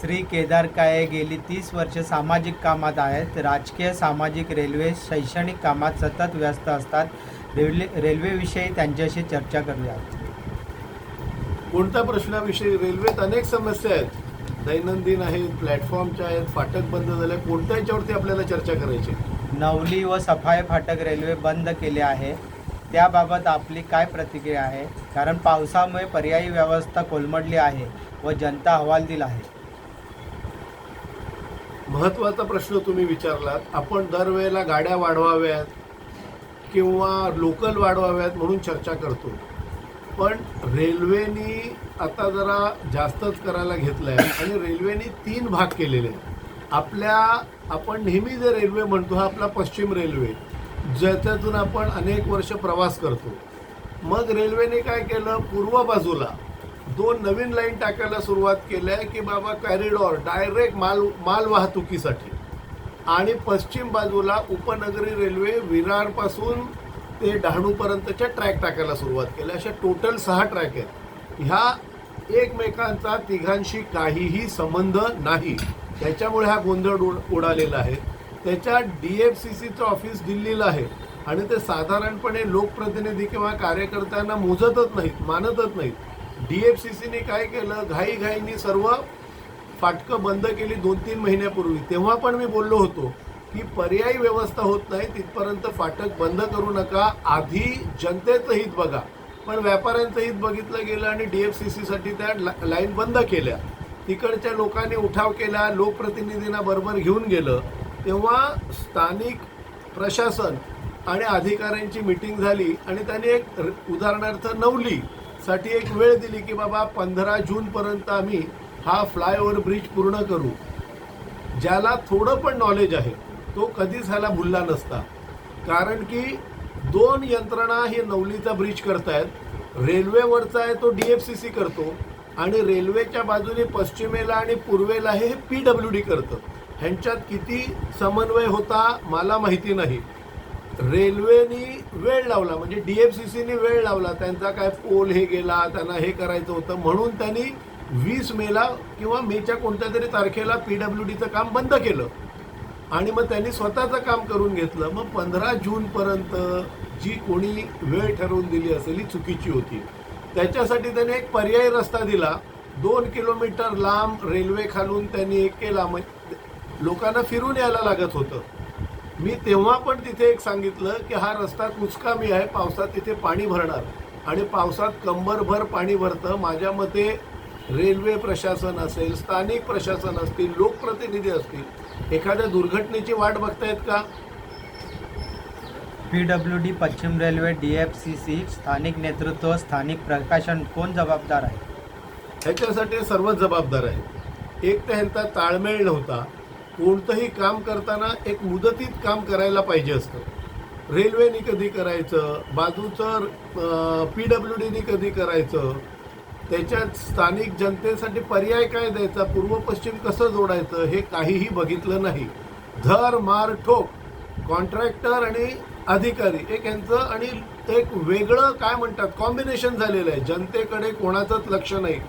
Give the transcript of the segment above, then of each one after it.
श्री केदार काळे गेली तीस वर्ष सामाजिक कामात आहेत. राजकीय सामाजिक रेल्वे शैक्षणिक कामात सतत व्यस्त असतात. रेल्वे रेल्वेविषयी त्यांच्याशी चर्चा करूया कोणत्या प्रश्नाविषयी? रेल्वेत अनेक समस्या आहेत. दैनंदिन आहेत प्लॅटफॉर्मच्या आहेत फाटक बंद झाले. कोणत्या याच्यावरती आपल्याला चर्चा करायची? नवली व सफाई फाटक रेल्वे बंद केले आहे. त्याबाबत आपली काय प्रतिक्रिया आहे? कारण पावसामुळे पर्यायी व्यवस्था कोलमडली आहे व जनता हवालदिल आहे. महत्त्वाचा प्रश्न तुम्ही विचारलात आपण दरवेळेला गाड्या वाढवाव्यात किंवा लोकल वाढवाव्यात म्हणून चर्चा करतो. पण रेल्वेनी आता जरा जास्तच करायला घेतलं आहे आणि रेल्वेनी तीन भाग केलेले आहेत. आपल्या आपण नेहमी जे रेल्वे म्हणतो हा आपला पश्चिम रेल्वे ज्याच्यातून आपण अनेक वर्ष प्रवास करतो. मग रेल्वेने काय केलं? पूर्व बाजूला दोन नवीन लाईन टाकायला सुरुवात केल्या की बाबा कॅरिडॉर डायरेक्ट माल माल वाहतुकीसाठी. आणि पश्चिम बाजूला उपनगरी रेल्वे विरारपासून ते डहाणूपर्यंतच्या ट्रॅक टाकायला सुरुवात केल्या अशा टोटल सहा ट्रॅक आहेत. ह्या एकमेकांचा तिघांशी काहीही संबंध नाही. त्याच्यामुळे हा गोंधळ उड उडालेला आहे. त्याच्यात डी एफ सी सीचं ऑफिस दिल्लीला आहे. आणि ते साधारणपणे लोकप्रतिनिधी किंवा कार्यकर्त्यांना मोजतच नाहीत मानतच नाहीत. डी एफ सी सीने काय केलं? घाईघाईनी सर्व फाटकं बंद केली दोन तीन महिन्यापूर्वी. तेव्हा पण मी बोललो होतो की पर्यायी व्यवस्था होत नाही तिथपर्यंत फाटक बंद करू नका. आधी जनतेचं हित बघा. पण व्यापाऱ्यांचं हित बघितलं गेलं आणि डी एफ सी सीसाठी त्या ला- लाईन बंद केल्या. तिकडच्या लोकांनी उठाव केला लोकप्रतिनिधींना बरोबर घेऊन गेलं. तेव्हा स्थानिक प्रशासन आणि अधिकाऱ्यांची मिटिंग झाली आणि त्यांनी एक उदाहरणार्थ नवली साठी एक वेळ दिली की बाबा पंधरा जूनपर्यंत आम्ही हा फ्लायओव्हर ब्रिज पूर्ण करू. ज्याला थोडं पण नॉलेज आहे तो कधीच ह्याला भुलला नसता. कारण की दोन यंत्रणा हे नवलीचा ब्रिज करतायत. रेल्वेवरचा आहे तो डी एफ सी सी करतो आणि रेल्वेच्या बाजूने पश्चिमेला आणि पूर्वेला हे पी डब्ल्यू डी करतं. ह्यांच्यात किती समन्वय होता मला माहिती नाही. रेल्वेनी वेळ लावला म्हणजे डी एफ सी सीने वेळ लावला. त्यांचा काय पोल हे गेला त्यांना हे करायचं होतं. म्हणून त्यांनी वीस मेला किंवा मेच्या कोणत्या तरी तारखेला पी डब्ल्यू डीचं काम बंद केलं. आणि मग त्यांनी स्वतःचं काम करून घेतलं. मग पंधरा जूनपर्यंत जी कोणी वेळ ठरवून दिली असेल ही चुकीची होती. त्याच्यासाठी त्यांनी एक पर्यायी रस्ता दिला. दोन किलोमीटर लांब रेल्वे खालून त्यांनी एक केला. मग लोकांना फिरून यायला लागत होतं. मी तेव्हा पण तिथे एक सांगितलं की हा रस्ता कुचकामी आहे पावसात तिथे पाणी भरणार. आणि पावसात कंबरभर पाणी भरतं. माझ्या मते रेल्वे प्रशासन असेल स्थानिक प्रशासन असतील लोकप्रतिनिधी असतील एखाद्या दुर्घटनेची वाट बघतायत का? पी डब्ल्यू डी पश्चिम railway D F C C स्थानिक नेतृत्व स्थानिक प्रकाशन कोण जबाबदार आहे? ह्याच्यासाठी सर्वच जबाबदार आहे एक तर ह्यांचा ताळमेळ नव्हता. कोणतंही काम करताना एक मुदतीत काम करायला पाहिजे असतं. रेल्वेने कधी करायचं? बाजूचं पी डब्ल्यू डीने कधी करायचं? त्याच्यात स्थानिक जनतेसाठी पर्याय काय द्यायचा? पूर्व पश्चिम कसं जोडायचं? हे काहीही बघितलं नाही. धर मार ठोक. कॉन्ट्रॅक्टर आणि अधिकारी एक यांचं आणि एक वेगळं काय म्हणतात? कॉम्बिनेशन झालेलं आहे. जनतेकडे कोणाचंच लक्ष नाही.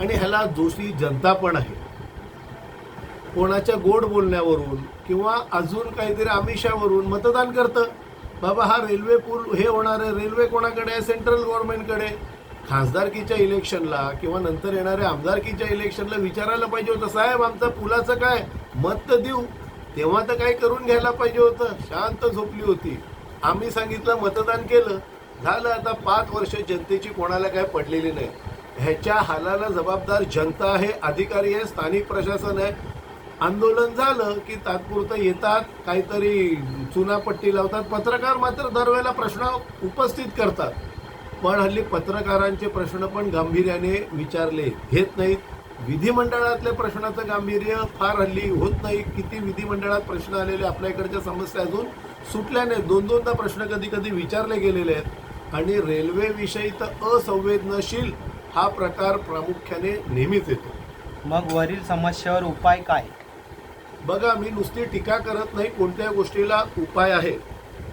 आणि ह्याला दोषी जनता पण आहे. कोणाच्या गोड बोलण्यावरून किंवा अजून काहीतरी आमिषावरून मतदान करतं? बाबा हा रेल्वे पूल हे होणार आहे. रेल्वे कोणाकडे आहे? सेंट्रल गव्हर्नमेंटकडे. खासदारकीच्या इलेक्शनला किंवा नंतर येणाऱ्या आमदारकीच्या इलेक्शनला विचारायला पाहिजे होतं साहेब आमचं पुलाचं काय? मत तर देऊ. तेव्हा तर काय करून घ्यायला पाहिजे होतं. शांत झोपली होती. आम्ही सांगितलं मतदान केलं. झालं आता पाच वर्ष जनतेची कोणाला काय पडलेली नाही. ह्याच्या हालाला जबाबदार जनता आहे अधिकारी आहे स्थानिक प्रशासन आहे. आंदोलन झालं की तात्पुरतं येतात काहीतरी चुनापट्टी लावतात. पत्रकार मात्र दरवेळेला प्रश्न उपस्थित करतात. पण हल्ली पत्रकारांचे प्रश्न पण गांभीर्याने विचारले घेत नाहीत. विधिमंडळातल्या प्रश्नाचं गांभीर्य फार हल्ली होत नाही. किती विधिमंडळात प्रश्न आलेले आपल्या इकडच्या समस्या अजून सुटल्या नाहीत. दोन दोनदा प्रश्न कधी कधी विचारले गेलेले आहेत. आणि रेल्वेविषयी तर असंवेदनशील हा प्रकार प्रामुख्याने नेहमीच येतो. मग वरील समस्येवर उपाय काय? बघा मी नुसती टीका करत नाही कोणत्या गोष्टीला उपाय आहे.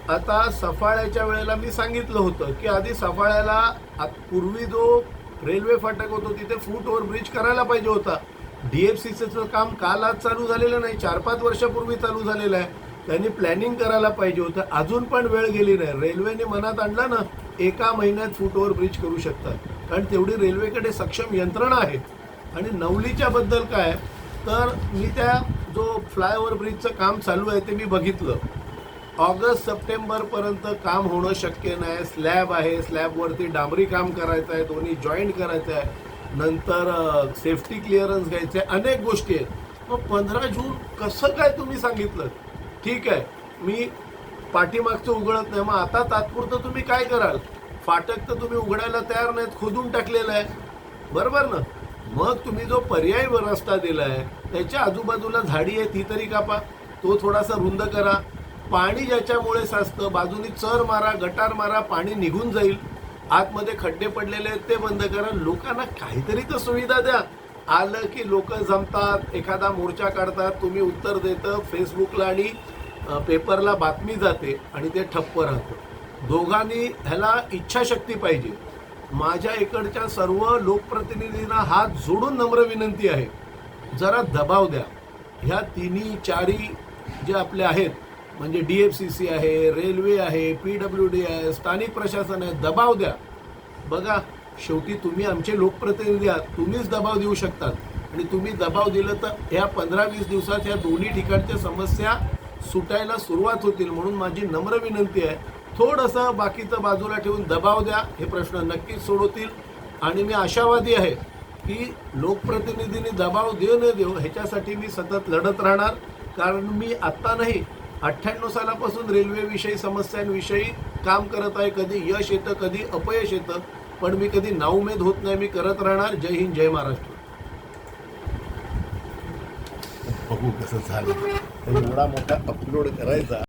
आता सफाळ्याच्या वेळेला मी सांगितलं होतं की आधी सफाळ्याला पूर्वी जो रेल्वे फाटक होतो तिथे फूट ओव्हर ब्रिज करायला पाहिजे होता. डी एफ सीचं काम काल आज चालू झालेलं नाही चार पाच वर्षापूर्वी चालू झालेलं आहे. त्यांनी प्लॅनिंग करायला पाहिजे होतं. अजून पण वेळ गेली नाही. रेल्वेने मनात आणला ना एका महिन्यात फूट ओव्हर ब्रिज करू शकतात. कारण तेवढी रेल्वेकडे सक्षम यंत्रणा आहे. आणि नवलीच्या बद्दल काय? तर मी त्या जो फ्लायओव्हर ब्रिजचं काम चालू आहे ते मी बघितलं. ऑगस्ट सप्टेंबरपर्यंत काम होणं शक्य नाही. स्लॅब आहे. स्लॅबवरती डांबरी काम करायचं आहे. दोन्ही जॉईंट करायचं आहे. नंतर सेफ्टी क्लिअरन्स घ्यायचे आहे. अनेक गोष्टी आहेत. मग पंधरा जून कसं काय तुम्ही सांगितलं? ठीक आहे. मी पाठीमागचं उघडत नाही. मग आता तात्पुरतं तुम्ही काय कराल? फाटक तर तुम्ही उघडायला तयार नाहीत. खोदून टाकलेलं आहे. बरोबर ना? मग तुम्ही जो पर्यायी रस्ता दिला आहे त्याच्या आजूबाजूला झाडी आहे ती तरी कापा. तो थोडासा रुंद करा. पाणी ज्याच्यामुळे साचतं बाजूनी चर मारा गटार मारा पाणी निघून जाईल. आतमध्ये खड्डे पडलेले आहेत ते बंद करा. लोकांना काहीतरी तर सुविधा द्या. आलं की लोक जमतात एखादा मोर्चा काढतात तुम्ही उत्तर देतं फेसबुकला आणि पेपरला बातमी जाते आणि ते ठप्प राहतं. दोघांनी ह्याला इच्छाशक्ती पाहिजे. माझ्या इकडच्या सर्व लोकप्रतिनिधींना हात जोडून नम्र विनंती आहे. जरा दबाव द्या. ह्या तिन्ही चारी जे आपले आहेत म्हणजे डी एफ सी सी आहे रेल्वे आहे पी डब्ल्यू डी आहे स्थानिक प्रशासन आहे दबाव द्या. बघा शेवटी तुम्ही आमचे लोकप्रतिनिधी आहात तुम्हीच दबाव देऊ शकतात. आणि तुम्ही दबाव दिलं तर ह्या पंधरा वीस दिवसात ह्या दोन्ही ठिकाणच्या समस्या सुटायला सुरुवात होतील म्हणून माझी नम्र विनंती आहे. थोडंसं बाकीचं बाजूला ठेवून दबाव द्या हे प्रश्न नक्कीच सोडवतील. आणि मी आशावादी आहे की लोकप्रतिनिधींनी दबाव देऊ न देऊ ह्याच्यासाठी मी सतत लढत राहणार. कारण मी आत्ता नाही अठ्ठ्याण्णव सालापासून रेल्वेविषयी समस्यांविषयी काम करत आहे. कधी यश येतं कधी अपयश येतं. पण मी कधी नाउमेद होत नाही मी करत राहणार. जय हिंद जय महाराष्ट्र. बघू कसं झालं. एवढा मोठा अपलोड करायचा.